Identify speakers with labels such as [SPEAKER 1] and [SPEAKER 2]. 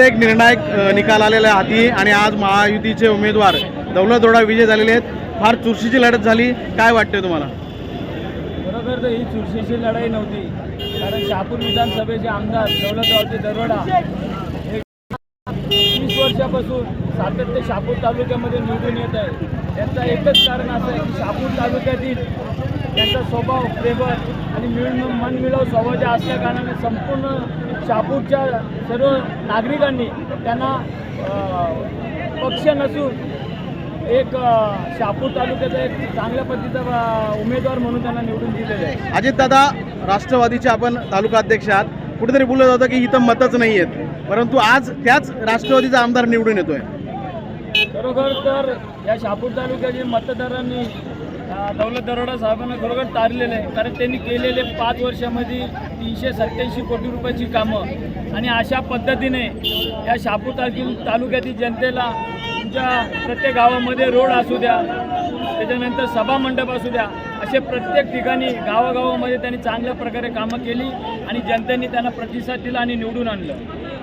[SPEAKER 1] एक निर्णायक निकाल आलेला आहे हाती आणि आज महायुतीचे उमेदवार दौलत दोडा विजय झालेले आहेत. फार चुरशीची लढत झाली. काय वाटते तुम्हाला?
[SPEAKER 2] खरोखर तर ही चुरशीची लढाई नव्हती. कारण शहापूर विधानसभेचे आमदार दौलतरावचे दरोडा वीस तीस वर्षापासून सातत्य शहापूर तालुक्यामध्ये निवडून येत आहे. याचं एकच कारण असं आहे की शहापूर तालुक्यातील त्यांचा स्वभाव प्रेमळ आणि मिळ मनमिळव स्वभावाच्या असल्या कारणाने संपूर्ण शहापूरच्या सर्व नागरिकांनी त्यांना पक्ष नसून एक अं, शहापूर तालुक्याचा एक चांगल्या पद्धतीचा उमेदवार म्हणून त्यांना निवडून दिलेलं आहे.
[SPEAKER 1] अजितदादा राष्ट्रवादीचे आपण तालुका अध्यक्ष आहात. कुठेतरी बोललं जातं की इथं मतच नाही आहेत. परंतु आज त्याच राष्ट्रवादीचा आमदार निवडून येतोय.
[SPEAKER 2] खरोखर तर या शहापूर तालुक्यातील मतदारांनी दौलत दरोडा साहेबांना खरोखर तारलेलं आहे. कारण त्यांनी केलेले पाच वर्षामध्ये तीनशे सत्याऐंशी कोटी रुपयाची कामं. आणि अशा पद्धतीने या शहापूर तालुक्यातील तालुक्यातील जनतेला तुमच्या प्रत्येक गावामध्ये रोड असू द्या त्याच्यानंतर सभामंडप असू द्या असे प्रत्येक ठिकाणी गावागावामध्ये त्यांनी चांगल्या प्रकारे कामं केली आणि जनतेने त्यांना प्रतिसाद दिला आणि निवडून आणलं.